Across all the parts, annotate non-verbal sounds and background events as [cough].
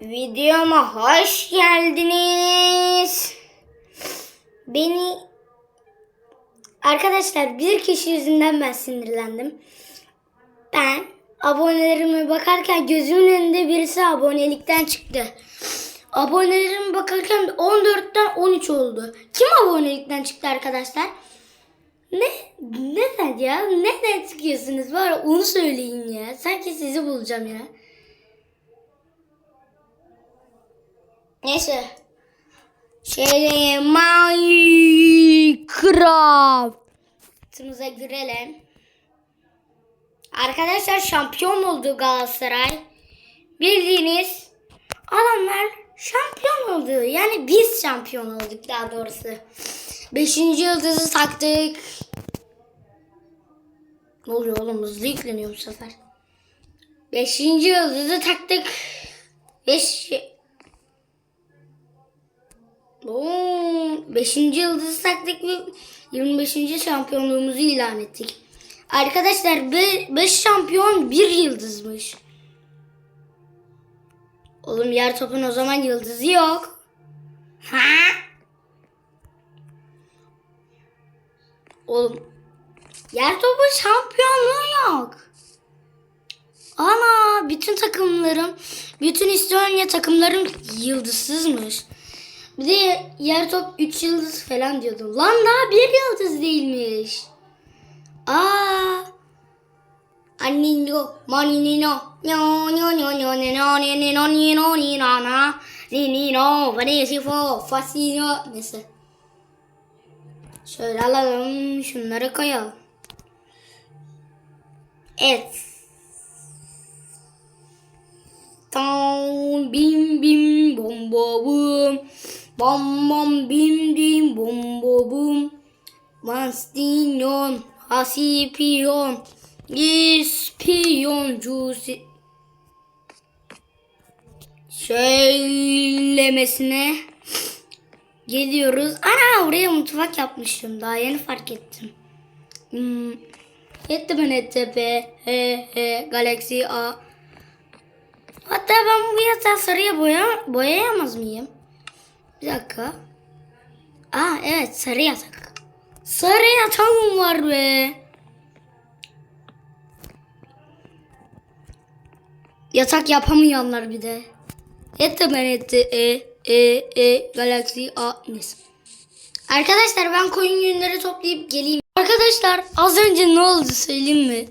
Videoma hoş geldiniz. Beni arkadaşlar bir kişi yüzünden ben sinirlendim. Ben abonelerime bakarken gözümün önünde birisi abonelikten çıktı. Abonelerime bakarken 14'ten 13 oldu. Kim abonelikten çıktı arkadaşlar? Ne? Neden ya? Neden çıkıyorsunuz? Var onu söyleyin ya. Sanki sizi bulacağım ya. Neyse. Şey Minecraft'ımıza girelim. Arkadaşlar şampiyon oldu Galatasaray. Bildiğiniz adamlar şampiyon oldu. Yani biz şampiyon olduk daha doğrusu. Beşinci yıldızı taktık. Ne oluyor oğlum hızlı yükleniyor bu sefer. Beşinci yıldızı taktık. Beş... Oo, beşinci yıldızı taktık ve 25. şampiyonluğumuzu ilan ettik. Arkadaşlar 5 şampiyon bir yıldızmış. Oğlum yer topun o zaman yıldızı yok. Ha? Oğlum yer topu şampiyonluğu yok. Ana bütün takımlarım, bütün İstonya takımlarım yıldızsızmış. Bir de yer top 3 yıldız falan diyordum. Lan daha 1 yıldız değilmiş. Aa. Annino, maninino, nyo nyo nyo nyo nino nino nino nino na nino vadesi fo fasino neyse. Şöyle alalım şunları koyalım. Evet. Tam bim bim bom bom bom bom bim bim bom bom Mastinon Hasipiyon İspiyoncu Söylemesine geliyoruz. Ana oraya mutfak yapmışım. Daha yeni fark ettim. Hmm. Yetti ben ETP, he he, Galaxy A. Hatta ben bu yatağı sarıya boya, boyayamaz mıyım? Bir dakika. Aa evet sarı yatak. Sarı yatağım var be. Yatak yapamayanlar bir de. Etti ben etti. E, e, e, Galaxy A. Neyse. Arkadaşlar ben koyun yünleri toplayıp geleyim. Arkadaşlar az önce ne oldu söyleyeyim mi?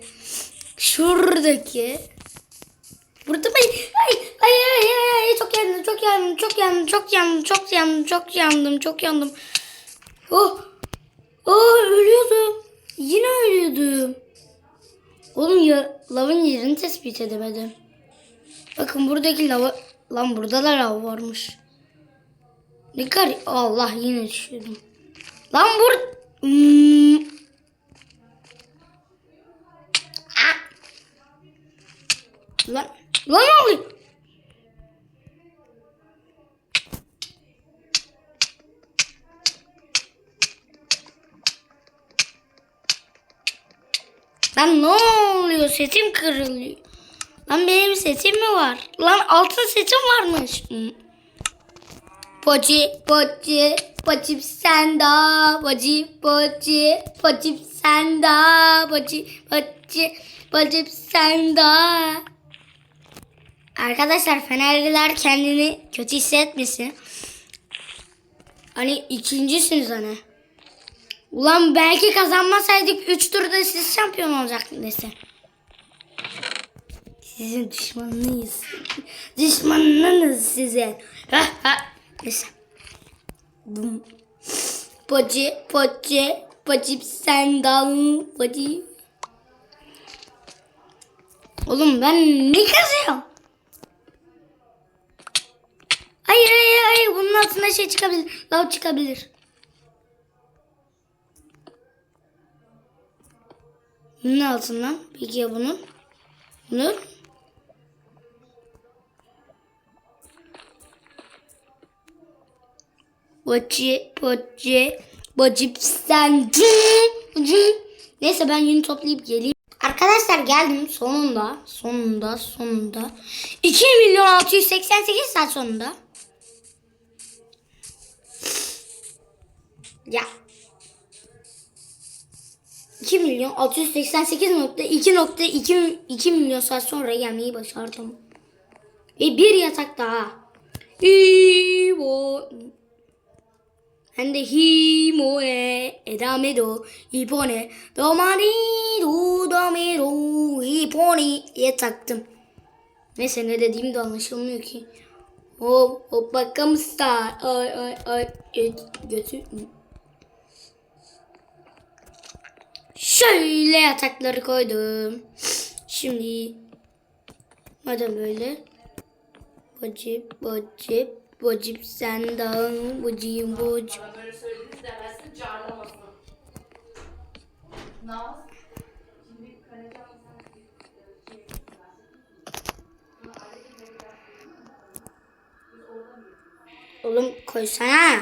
Şuradaki. Burada ay ay ay ay ay, ay çok yandım çok yandım çok yandım çok yandım çok yandım çok yandım çok yandım. Oh oh ölüyordum. Yine ölüyordum. Oğlum ya lavın yerini tespit edemedim. Bakın buradaki lava lan burada da lav varmış. Ne kadar Allah yine düşürdüm. Lan bur hmm. Lan ne oluyor? Lan ne oluyor? Sesim kırılıyor. Lan benim sesim mi var? Lan altın sesim varmış. Poçi poçi poçip sen da poçi poçi poçip sen da poçi poçi poçip sen da. Arkadaşlar Fenerliler kendini kötü hissetmesin. Hani ikincisiniz hani. Ulan belki kazanmasaydık 3 turda siz şampiyon olacaktınız dese. Sizin düşmanınız. Düşmanınız ha. Neyse. Bum. Poçi, poçi, poçi sandal, poçi. Oğlum ben ne kazıyorum? Altında şey çıkabilir. Lav çıkabilir. Bunun altından peki ya bunun? Bunun? Poçi, poçi sen. Neyse ben yünü toplayıp geleyim. Arkadaşlar geldim sonunda. Sonunda sonunda. 2 milyon 688 saat sonunda. Ya. 2 milyon 688.2.2 2 milyon saat sonra gelmeyi başardım. Ve bir yatak daha. İbo. Hem de himo e edame do hipone domani do do hipone diye taktım. Neyse ne dediğim de anlaşılmıyor ki. Hop hop bakalım star. Ay ay ay göt, götü. Şöyle yatakları koydum. Şimdi madem böyle söylediniz demezsin carlamasın. Naz. Şimdi kaleci alsan şey Oğlum koysana.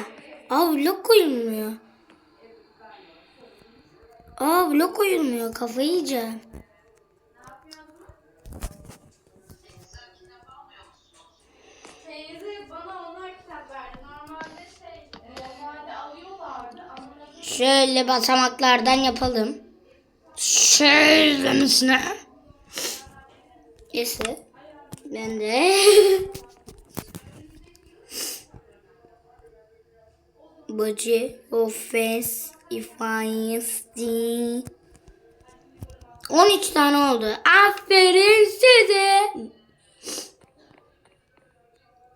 Aa blok koyulmuyor. Aa blok koyulmuyor. Kafayı yiyeceğim. Şey, e, Şöyle basamaklardan yapalım. Şöyle misine? Neyse. Ben de. [laughs] Bacı, offense, ifayesti. 13 tane oldu. Aferin size.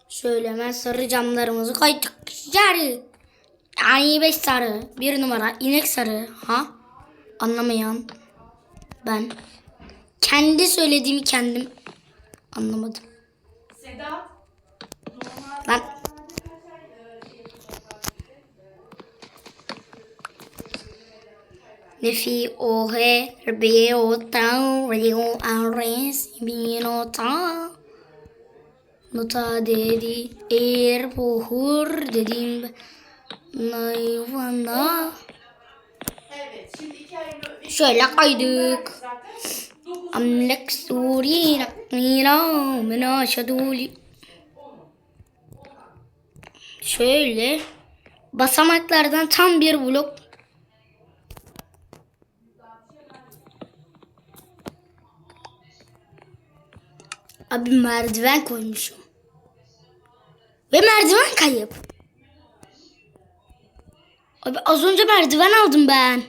Şöyle hemen sarı camlarımızı koyduk. Yarı. Ay beş sarı. Bir numara. inek sarı. Ha? Anlamayan. Ben. Kendi söylediğimi kendim anlamadım. Sedat. Normal Nefi ohe rebe o tau rio ares bino ta Nota dedi er pohur dedim Nayvana. Evet, şimdi ayrı Şöyle kaydık. Amlek suri nakmira mena şaduli. Şöyle basamaklardan tam bir blok Abi merdiven koymuşum. Ve merdiven kayıp. Abi az önce merdiven aldım ben.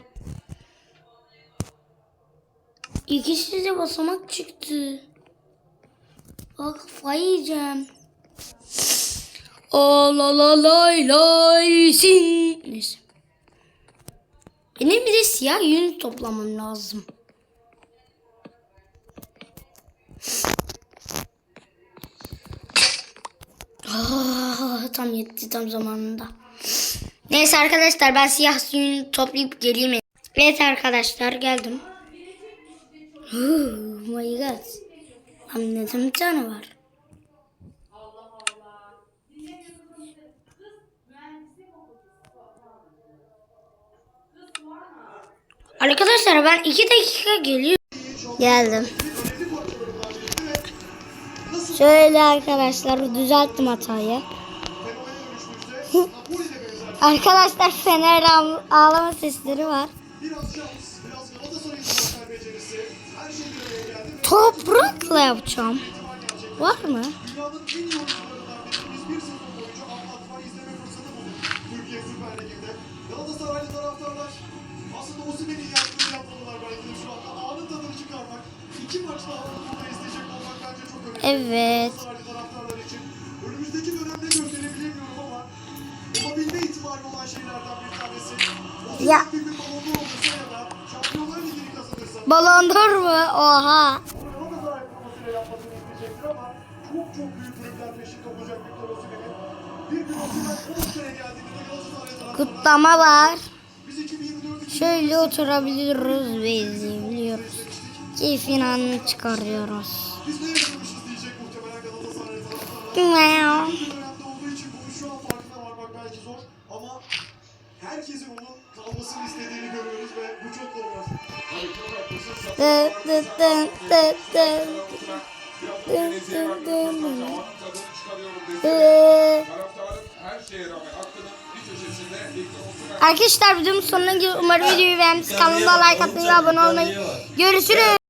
İkisi de basamak çıktı. Bak kafayı yiyeceğim. la la lay lay. Neyse. Benim bir de siyah yün toplamam lazım. Ah, tam yetti tam zamanında. Neyse arkadaşlar ben siyah yün toplayıp geleyim. Evet arkadaşlar geldim. Oh my god. Anladım bir tane var. Arkadaşlar ben iki dakika geliyorum. Geldim. Şöyle arkadaşlar düzelttim hatayı. [laughs] arkadaşlar fener ağ- ağlama sesleri var. Toprakla yapacağım. Var mı? Galatasaraylı taraftarlar aslında Osimhen'in yaptığını yapmalılar belki de şu anda. Anın tadını çıkarmak. İki maçta Avrupa'da izleyecek Evet. Ya. D'Or mu? Oha. Galatasaray formasıyla yapmasını isteyecektir ama çok çok büyük kulüpler peşinde olacak Victor Osimhen'in. Bir gün Osimhen 10 kere geldiğinde Galatasaray taraftarı Kutlama var. biz 2024 Şöyle oturabiliyoruz ve izleyebiliyoruz. Keyfin anını çıkarıyoruz. Herkesin Arkadaşlar videomun sonuna. Umarım videoyu beğenmişsiniz. Kanalıma like atmayı ve abone olmayı. Görüşürüz.